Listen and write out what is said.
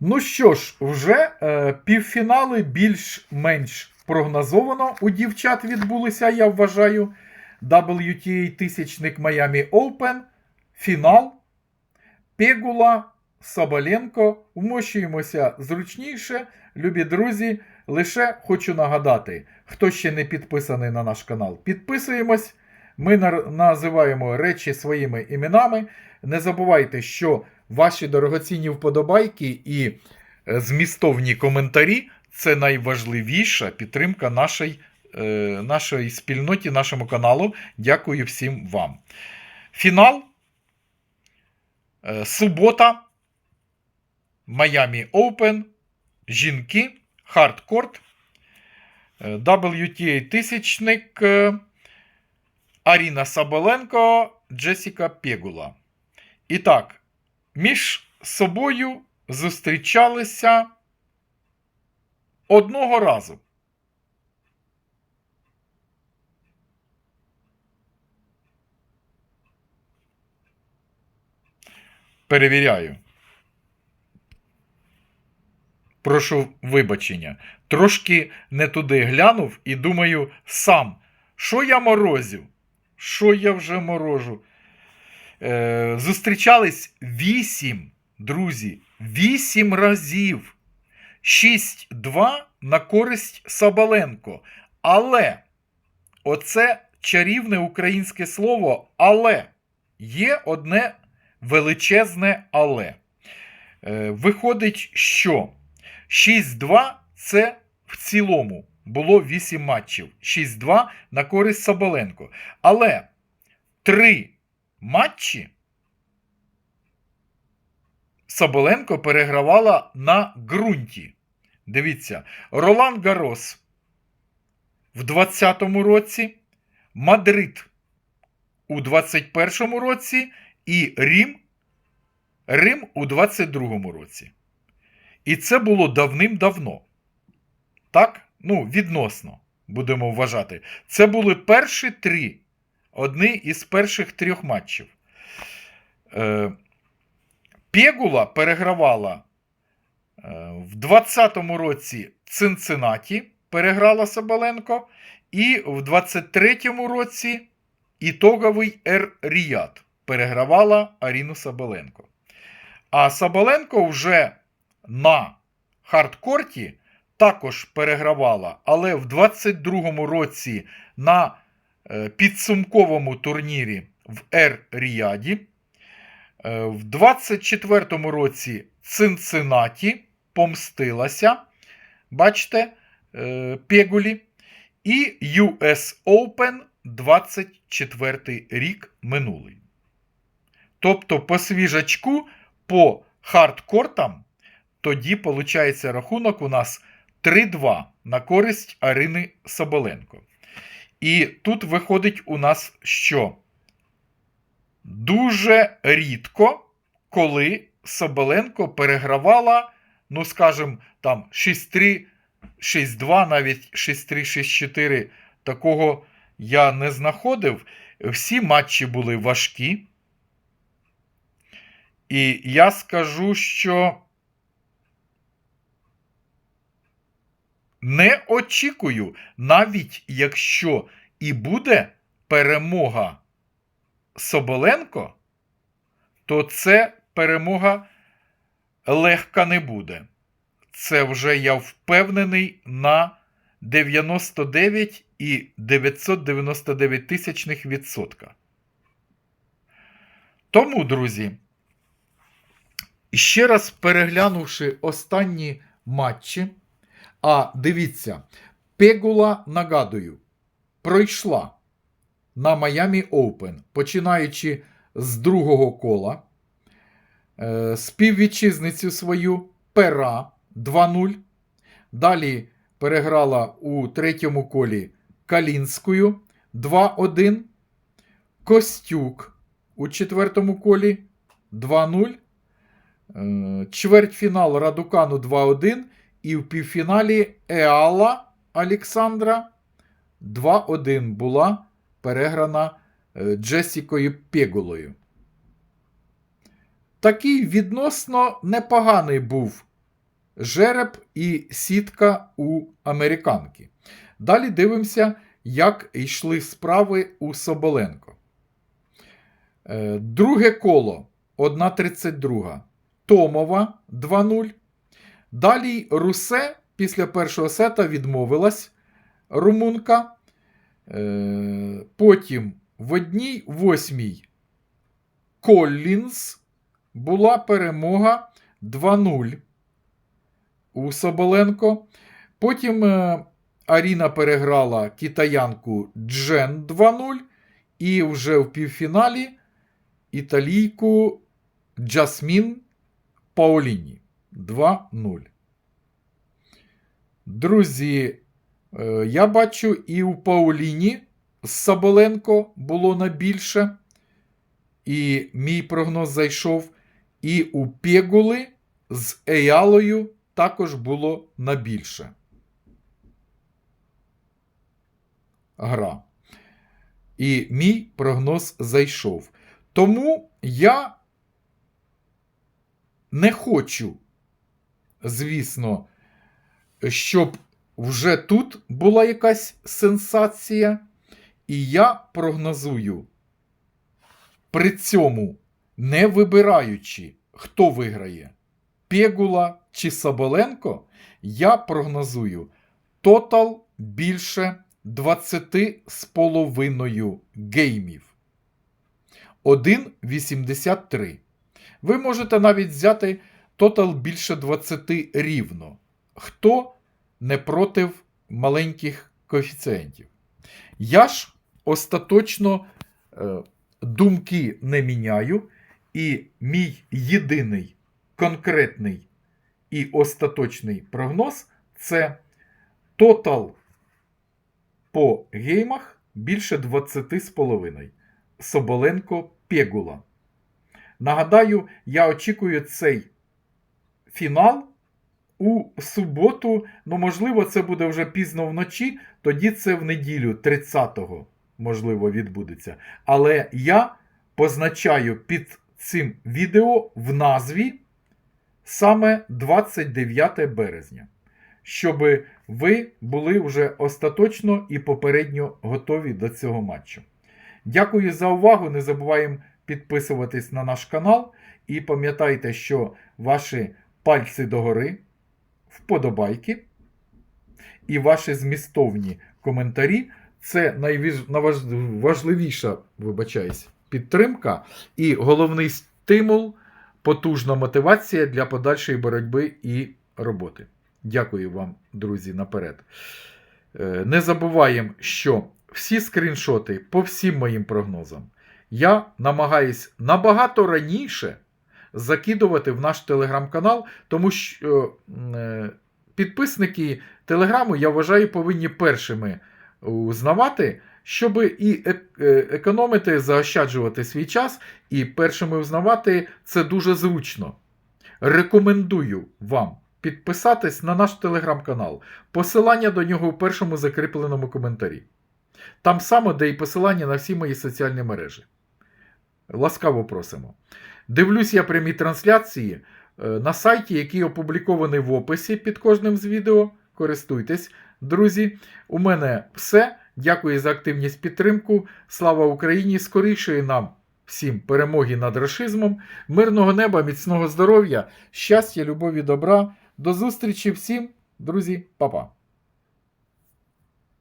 Ну що ж, вже е, півфінали більш-менш прогнозовано у дівчат відбулися, я вважаю. WTA тисячник Miami Open, фінал. Пегула, Соболенко. Вмощуємося зручніше. Любі друзі, лише хочу нагадати, хто ще не підписаний на наш канал, підписуємось. Ми називаємо речі своїми іменами. Не забувайте, що ваші дорогоцінні вподобайки і е, змістовні коментарі це найважливіша підтримка нашої, е, нашої спільноті, нашому каналу. Дякую всім вам. Фінал. Е, субота. Miami Open. Жінки. Хардкорт. WTA тисячник. Аріна Саболенко, Джесіка Пегула. І так, між собою зустрічалися одного разу. Перевіряю. Прошу вибачення. Трошки не туди глянув і думаю сам, що я морозю? Що я вже морожу? Е, зустрічались вісім, друзі, вісім разів. 6-2 на користь Сабаленко. Але оце чарівне українське слово але є одне величезне але. Е, виходить, що 6-2 це в цілому було 8 матчів. 6-2 на користь Соболенко. Але 3 матчі Соболенко перегравала на ґрунті. Дивіться, Ролан Гарос в 20-му році, Мадрид у 21-му році і Рім, Рим у 22-му році. І це було давним-давно. Так? Ну, відносно, будемо вважати. Це були перші три. Одні із перших трьох матчів. Е, Пегула перегравала е, в 20-му році Цинциннаті, переграла Соболенко, і в 23-му році ітоговий Ер Ріят перегравала Аріну Соболенко. А Соболенко вже на хардкорті також перегравала, але в 22-му році на підсумковому турнірі в Ер Ріаді. Е, В 24-му році Цинциннаті помстилася, бачите, е, Пегулі. І US Open 24 рік минулий. Тобто по свіжачку, по хардкортам, тоді виходить рахунок у нас 3-2 на користь Арини Соболенко. І тут виходить у нас що? Дуже рідко, коли Соболенко перегравала, ну, скажімо, там 6-3, 6-2, навіть 6-3, 6-4. Такого я не знаходив. Всі матчі були важкі. І я скажу, що не очікую, навіть якщо і буде перемога Соболенко, то це перемога легка не буде. Це вже я впевнений на 99 і 999 тисячних відсотка. Тому, друзі, ще раз переглянувши останні матчі, а дивіться, Пегула, нагадую, пройшла на Miami Open, починаючи з другого кола. Е, Співвітчизницю свою Пера 2-0. Далі переграла у третьому колі Калінською 2-1. Костюк у четвертому колі 2-0. Е, Чвертьфінал Радукану 2-1. І в півфіналі Еала Олександра 2-1 була переграна е, Джесікою Пегулою. Такий відносно непоганий був жереб і сітка у американки. Далі дивимося, як йшли справи у Соболенко. Е, Друге коло 1.32. Томова 2-0. Далі Русе після першого сета відмовилась румунка. Е, Потім в одній восьмій Коллінз була перемога 2-0 у Соболенко. Потім е, Аріна переграла китаянку Джен 2-0. І вже в півфіналі італійку Джасмін Паоліні 2-0. Друзі, е, я бачу, і у Паоліні з Соболенко було на більше. І мій прогноз зайшов. І у Пегули з Еялою також було на більше. Гра. І мій прогноз зайшов. Тому я не хочу, звісно, щоб вже тут була якась сенсація. І я прогнозую, при цьому не вибираючи, хто виграє, Пегула чи Соболенко, я прогнозую тотал більше 20 з половиною геймів. 1,83. Ви можете навіть взяти тотал більше 20 рівно. Хто не проти маленьких коефіцієнтів. Я ж остаточно е, думки не міняю, і мій єдиний конкретний і остаточний прогноз це тотал по геймах більше 20,5. Соболенко Пегула. Нагадаю, я очікую цей фінал у суботу. Ну, можливо, це буде вже пізно вночі, тоді це в неділю, 30-го, можливо, відбудеться. Але я позначаю під цим відео в назві саме 29 березня, щоб ви були вже остаточно і попередньо готові до цього матчу. Дякую за увагу. Не забуваємо підписуватись на наш канал. І пам'ятайте, що ваші пальці догори, вподобайки і ваші змістовні коментарі це найважливіша, вибачаюсь, підтримка і головний стимул, потужна мотивація для подальшої боротьби і роботи. Дякую вам, друзі, наперед. Е, Не забуваємо, що всі скріншоти по всім моїм прогнозам я намагаюсь набагато раніше закидувати в наш телеграм-канал, тому що е, підписники телеграму, я вважаю, повинні першими узнавати, щоб і е- е- економити, заощаджувати свій час, і першими узнавати це дуже зручно. Рекомендую вам підписатись на наш телеграм-канал. Посилання до нього у першому закріпленому коментарі. Там само, де і посилання на всі мої соціальні мережі. Ласкаво просимо. Дивлюсь я прямі трансляції е, на сайті, який опублікований в описі під кожним з відео. Користуйтесь, друзі. У мене все. Дякую за активність підтримку. Слава Україні! Скорішої нам всім перемоги над рашизмом, мирного неба, міцного здоров'я, щастя, любові, добра. До зустрічі всім, друзі, па-па!